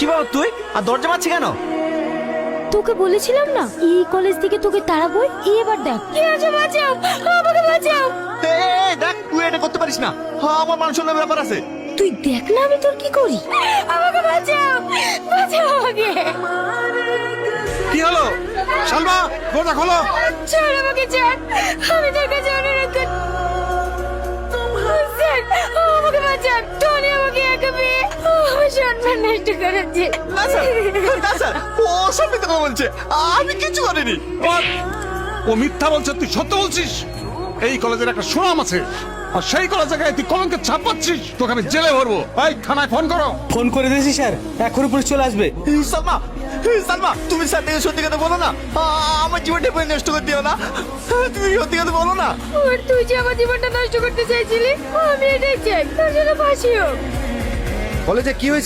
কি বাবা তুই? আর দরজা মারছি কেন? তোকে বলেছিলাম না এই কলেজ থেকে তোকে তাড়াবই এবার দেখ। কি আছে বাঁচাও আমাকে বাঁচাও। এ, এ, এ, দেখ তুই এটা করতে পারিস না। হ্যাঁ, আমার মান সম্মানের ব্যাপার আছে। তুই দেখ না আমি তোর কি করি। আমাকে বাঁচাও বাঁচাও আমাকে। কি হলো? সালমা দরজা খোলো। ছাড় আমাকে ছাড়। আমি তোর কাছে অনুরোধ কর আমার নষ্ট করেছে। না স্যার। না স্যার। ও সব মিথ্যা কথা বলছে। আমি কিছু করিনি। ও মিথ্যা বলছে তুই সত্য বলছিস? এই কলেজের একটা সুনাম আছে। আর সেই কলেজে গায়ে তুই কলঙ্কের ছাপ পাচ্ছিস তোকে আমি জেলে ভরবো। এই থানায় ফোন করো। ফোন করে দিয়েছি স্যার। এখনই পুলিশ চলে আসবে। সালমা সালমা তুমি স্যার থেকে সত্যি কথা বলো না। আ, আমার জীবনটা এভাবে নষ্ট করে দিও না। তুমি সত্যি কথা বলো না। তুই যে আমার জীবনটা নষ্ট করতে চাইছিলি আমি এটাই চাই। তোর জন্য ফাঁসি হোক। কলেজে কি হয়েছে?